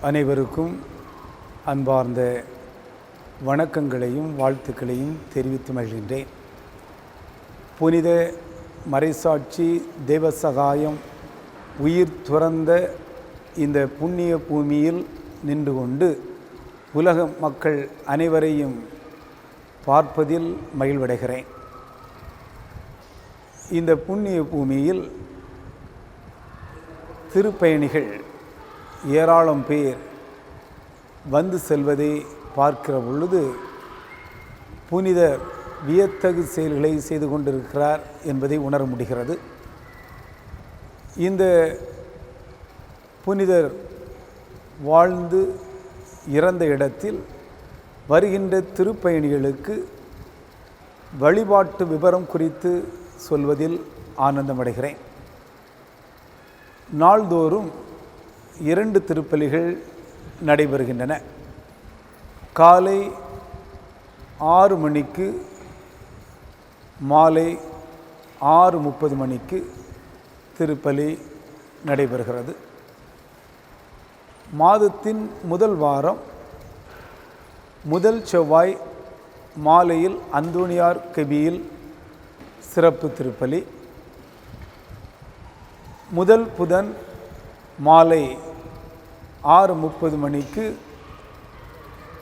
அனைவருக்கும் அன்பார்ந்த வணக்கங்களையும் வாழ்த்துக்களையும் தெரிவித்து மகிழ்கின்றேன். புனித மறைசாட்சி தேவசகாயம் உயிர் துறந்த இந்த புண்ணிய பூமியில் நின்று கொண்டு உலக மக்கள் அனைவரையும் பார்ப்பதில் மகிழ்வடைகிறேன். இந்த புண்ணிய பூமியில் திருப்பயணிகள் ஏராளம் பேர் வந்து செல்வதை பார்க்கிற பொழுது புனித வியத்தகு செயல்களை செய்து கொண்டிருக்கிறார் என்பதை உணர முடிகிறது. இந்த புனிதர் வாழ்ந்து இறந்த இடத்தில் வருகின்ற திருப்பயணிகளுக்கு வழிபாட்டு விவரம் குறித்து சொல்வதில் ஆனந்தமடைகிறேன். நாள்தோறும் இரண்டு திருப்பலிகள் நடைபெறுகின்றன. காலை ஆறு மணிக்கு மாலை ஆறு முப்பது மணிக்கு திருப்பலி நடைபெறுகிறது. மாதத்தின் முதல் வாரம் முதல் செவ்வாய் மாலையில் அந்தோணியார் கபியில் சிறப்பு திருப்பலி. முதல் புதன் மாலை ஆறு முப்பது மணிக்கு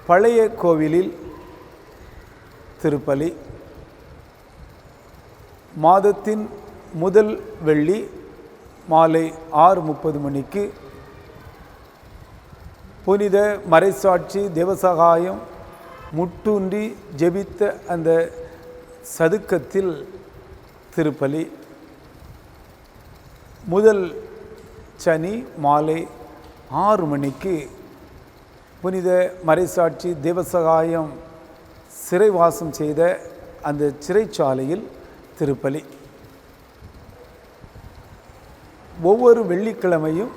பழைய கோவிலில் திருப்பலி மாதத்தின் முதல் வெள்ளி மாலை ஆறு முப்பது மணிக்கு புனித மறைசாட்சி தேவசகாயம் முட்டூன்றி ஜெபித்த அந்த சதுக்கத்தில் திருப்பலி. முதல் சனி மாலை ஆறு மணிக்கு புனித மறைசாட்சி தேவசகாயம் சிறைவாசம் செய்த அந்த சிறைச்சாலையில் திருப்பலி. ஒவ்வொரு வெள்ளிக்கிழமையும்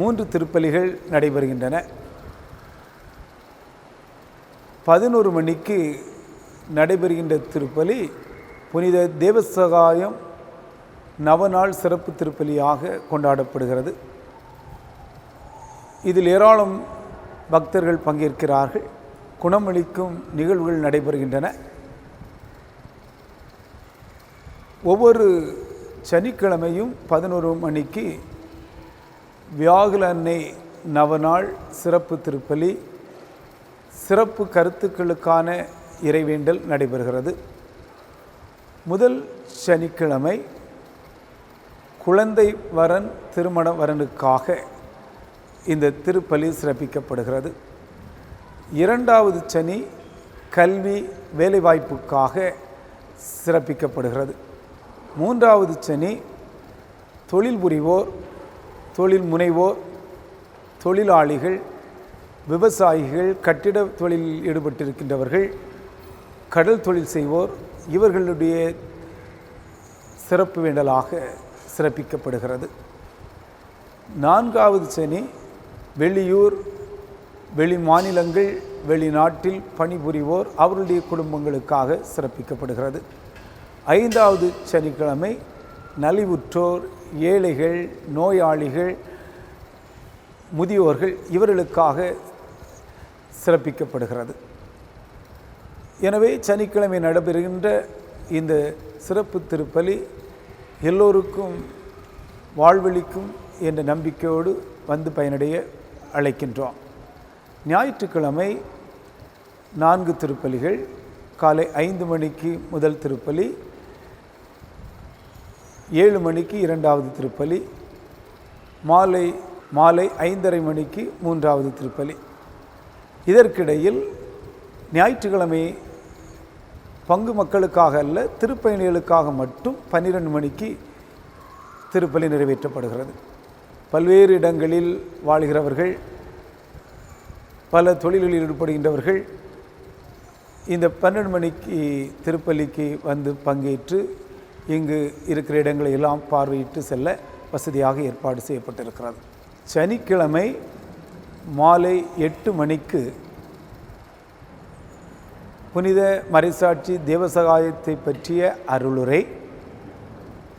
மூன்று திருப்பலிகள் நடைபெறுகின்றன. பதினோரு மணிக்கு நடைபெறுகின்ற திருப்பலி புனித தேவசகாயம் நவநாள் சிறப்பு திருப்பலியாக கொண்டாடப்படுகிறது. இதில் ஏராளம் பக்தர்கள் பங்கேற்கிறார்கள். குணமளிக்கும் நிகழ்வுகள் நடைபெறுகின்றன. ஒவ்வொரு சனிக்கிழமையும் பதினோரு மணிக்கு வியாகுல அன்னை நவநாள் சிறப்பு திருப்பலி சிறப்பு கருத்துக்களுக்கான இறைவேண்டல் நடைபெறுகிறது. முதல் சனிக்கிழமை குழந்தை வரன் திருமண வரனுக்காக இந்த திருப்பலி சிறப்பிக்கப்படுகிறது. இரண்டாவது சனி கல்வி வேலைவாய்ப்புக்காக சிறப்பிக்கப்படுகிறது. மூன்றாவது சனி தொழில் புரிவோர் தொழில் முனைவோர் தொழிலாளிகள் விவசாயிகள் கட்டிட தொழிலில் ஈடுபட்டிருக்கின்றவர்கள் கடல் தொழில் செய்வோர் இவர்களுடைய சிறப்பு வேண்டலாக சிறப்பிக்கப்படுகிறது. நான்காவது சனி வெளியூர் வெளி மாநிலங்கள் வெளிநாட்டில் பணிபுரிவோர் அவருடைய குடும்பங்களுக்காக சிறப்பிக்கப்படுகிறது. ஐந்தாவது சனிக்கிழமை நலிவுற்றோர் ஏழைகள் நோயாளிகள் முதியோர்கள் இவர்களுக்காக சிறப்பிக்கப்படுகிறது. எனவே சனிக்கிழமை நடைபெறுகின்ற இந்த சிறப்பு திருப்பலி எல்லோருக்கும் வாழ்வளிக்கும் என்ற நம்பிக்கையோடு வந்து பயனடைய அழைக்கின்றோம். ஞாயிற்றுக்கிழமை நான்கு திருப்பலிகள் காலை ஐந்து மணிக்கு முதல் திருப்பலி ஏழு மணிக்கு இரண்டாவது திருப்பலி மாலை மாலை ஐந்தரை மணிக்கு மூன்றாவது திருப்பலி. இதற்கிடையில் ஞாயிற்றுக்கிழமை பங்கு மக்களுக்காக அல்ல திருப்பயணிகளுக்காக மட்டும் பன்னிரெண்டு மணிக்கு திருப்பலி நிறைவேற்றப்படுகிறது. பல்வேறு இடங்களில் வாழ்கிறவர்கள் பல தொழில்களில் ஈடுபடுகின்றவர்கள் இந்த பன்னெண்டு மணிக்கு திருப்பள்ளிக்கு வந்து பங்கேற்று இங்கு இருக்கிற இடங்களை எல்லாம் பார்வையிட்டு செல்ல வசதியாக ஏற்பாடு செய்யப்பட்டிருக்கிறது. சனிக்கிழமை மாலை எட்டு மணிக்கு புனித மறைசாட்சி தேவசகாயத்தை பற்றிய அருளுரை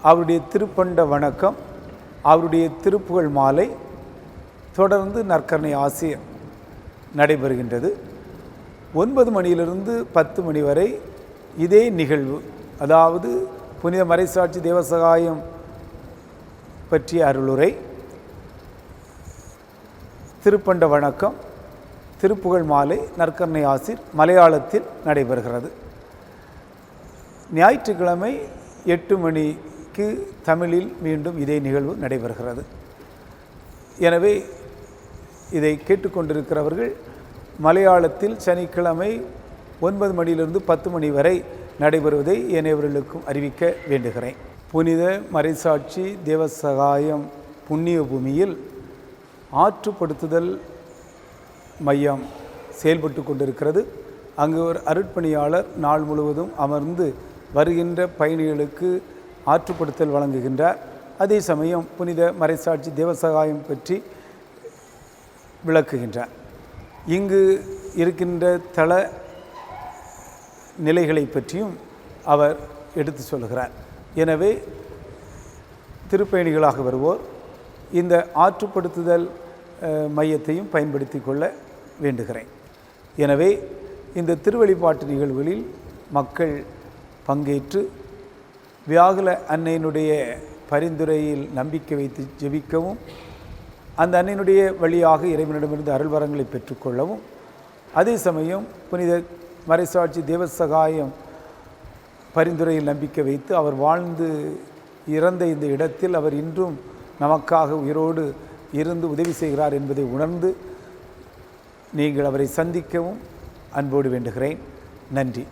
அவருடைய திருப்பண்ட வணக்கம் அவருடைய திருப்புகழ் மாலை தொடர்ந்து நற்கரணை ஆசிரியர் நடைபெறுகின்றது. ஒன்பது மணியிலிருந்து பத்து மணி வரை இதே நிகழ்வு அதாவது புனித மறைசாட்சி தேவசகாயம் பற்றிய அருளுரை திருப்பண்ட வணக்கம் திருப்புகழ் மாலை நற்கரணை ஆசிர் மலையாளத்தில் நடைபெறுகிறது. ஞாயிற்றுக்கிழமை எட்டு மணி இன்றைக்கு தமிழில் மீண்டும் இதே நிகழ்வு நடைபெறுகிறது. எனவே இதை கேட்டுக்கொண்டிருக்கிறவர்கள் மலையாளத்தில் சனிக்கிழமை ஒன்பது மணியிலிருந்து பத்து மணி வரை நடைபெறுவதை ஏனையவர்களுக்கும் அறிவிக்க வேண்டுகிறேன். புனித மறைசாட்சி தேவசகாயம் புண்ணிய பூமியில் ஆற்றுப்படுத்துதல் மையம் செயல்பட்டு கொண்டிருக்கிறது. அங்கு ஒரு அருட்பணியாளர் நாள் முழுவதும் அமர்ந்து வருகின்ற பயணிகளுக்கு ஆற்றுப்படுத்தல் வழங்குகின்றார். அதே சமயம் புனித மறைசாட்சி தேவசகாயம் பற்றி விளக்குகின்றார். இங்கு இருக்கின்ற தள நிலைகளை பற்றியும் அவர் எடுத்து சொல்கிறார் எனவே திருப்பயணிகளாக வருவோர் இந்த ஆற்றுப்படுத்துதல் மையத்தையும் பயன்படுத்தி கொள்ள வேண்டுகிறேன். எனவே இந்த திருவழிபாட்டு நிகழ்வுகளில் மக்கள் பங்கேற்று வியாகுல அன்னையினுடைய பரிந்துரையில் நம்பிக்கை வைத்து ஜெபிக்கவும் அந்த அன்னையினுடைய வழியாக இறைவனிடமிருந்து அருள்வரங்களை பெற்றுக்கொள்ளவும். அதே சமயம் புனித மறைசாட்சி தேவசகாயம் பரிந்துரையில் நம்பிக்கை வைத்து அவர் வாழ்ந்து இறந்த இந்த இடத்தில் அவர் இன்றும் நமக்காக உயிரோடு இருந்து உதவி செய்கிறார் என்பதை உணர்ந்து நீங்கள் அவரை சந்திக்கவும் அன்போடு வேண்டுகிறேன். நன்றி.